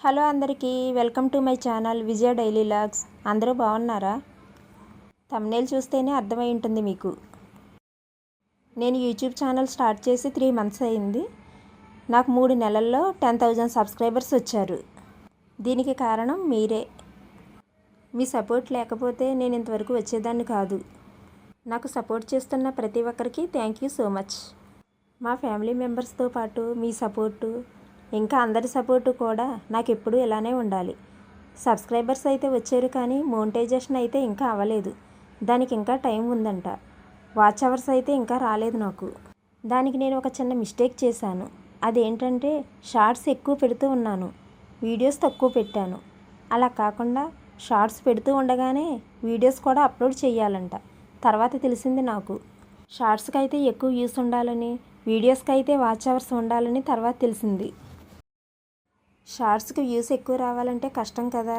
Hello అందరికీ welcome to my channel Vijaya daily logs. అందరూ బాగున్నారా? తమ్నేల్ చూస్తేనే అర్థమై ఉంటుంది మీకు. నేను యూట్యూబ్ ఛానల్ స్టార్ట్ చేసి త్రీ మంత్స్ అయింది. నాకు మూడు నెలల్లో టెన్ థౌజండ్ సబ్స్క్రైబర్స్ వచ్చారు. దీనికి కారణం మీరే. మీ సపోర్ట్ లేకపోతే నేను ఇంతవరకు వచ్చేదాన్ని కాదు. నాకు సపోర్ట్ చేస్తున్న ప్రతి ఒక్కరికి థ్యాంక్ యూ సో మచ్. మా ఫ్యామిలీ మెంబర్స్తో పాటు మీ సపోర్టు ఇంకా అందరి సపోర్టు కూడా నాకు ఎప్పుడూ ఇలానే ఉండాలి. సబ్స్క్రైబర్స్ అయితే వచ్చారు కానీ మోనిటైజేషన్ అయితే ఇంకా అవ్వలేదు. దానికి ఇంకా టైం ఉందంట. వాచ్ అవర్స్ అయితే ఇంకా రాలేదు నాకు. దానికి నేను ఒక చిన్న మిస్టేక్ చేశాను. అదేంటంటే షార్ట్స్ ఎక్కువ పెడుతూ ఉన్నాను. వీడియోస్ తక్కువ పెట్టాను. అలా కాకుండా షార్ట్స్ పెడుతూ ఉండగానే వీడియోస్ కూడా అప్లోడ్ చేయాలంట. తర్వాత తెలిసింది నాకు. షార్ట్స్కి అయితే ఎక్కువ వ్యూస్ ఉండాలని వీడియోస్కి అయితే వాచ్ అవర్స్ ఉండాలని తర్వాత తెలిసింది. షార్ట్స్కి వ్యూస్ ఎక్కువ రావాలంటే కష్టం కదా.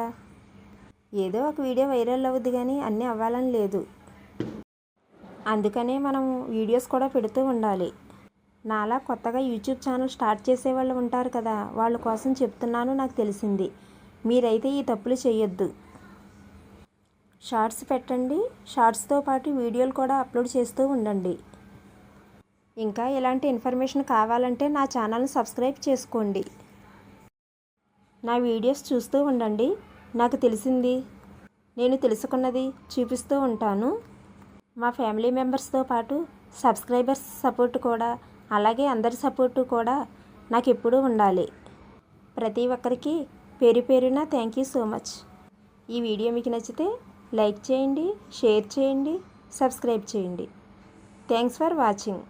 ఏదో ఒక వీడియో వైరల్ అవ్వద్దు కానీ అన్నీ అవ్వాలని లేదు. అందుకనే మనం వీడియోస్ కూడా పెడుతూ ఉండాలి. నాలా కొత్తగా యూట్యూబ్ ఛానల్ స్టార్ట్ చేసే వాళ్ళు ఉంటారు కదా వాళ్ళ కోసం చెప్తున్నాను నాకు తెలిసింది. మీరైతే ఈ తప్పులు చేయొద్దు. షార్ట్స్ పెట్టండి షార్ట్స్తో పాటు వీడియోలు కూడా అప్లోడ్ చేస్తూ ఉండండి. ఇంకా ఇలాంటి ఇన్ఫర్మేషన్ కావాలంటే నా ఛానల్ని సబ్స్క్రైబ్ చేసుకోండి. నా వీడియోస్ చూస్తూ ఉండండి. నాకు తెలిసింది. నేను తెలుసుకున్నది చూపిస్తూ ఉంటాను. మా ఫ్యామిలీ మెంబర్స్తో పాటు సబ్స్క్రైబర్స్ సపోర్ట్ కూడా అలాగే అందరి సపోర్టు కూడా నాకు ఎప్పుడూ ఉండాలి. ప్రతి ఒక్కరికి పేరు పేరున థ్యాంక్ యూ సో మచ్ ఈ వీడియో మీకు నచ్చితే లైక్ చేయండి షేర్ చేయండి సబ్స్క్రైబ్ చేయండి. Thanks for watching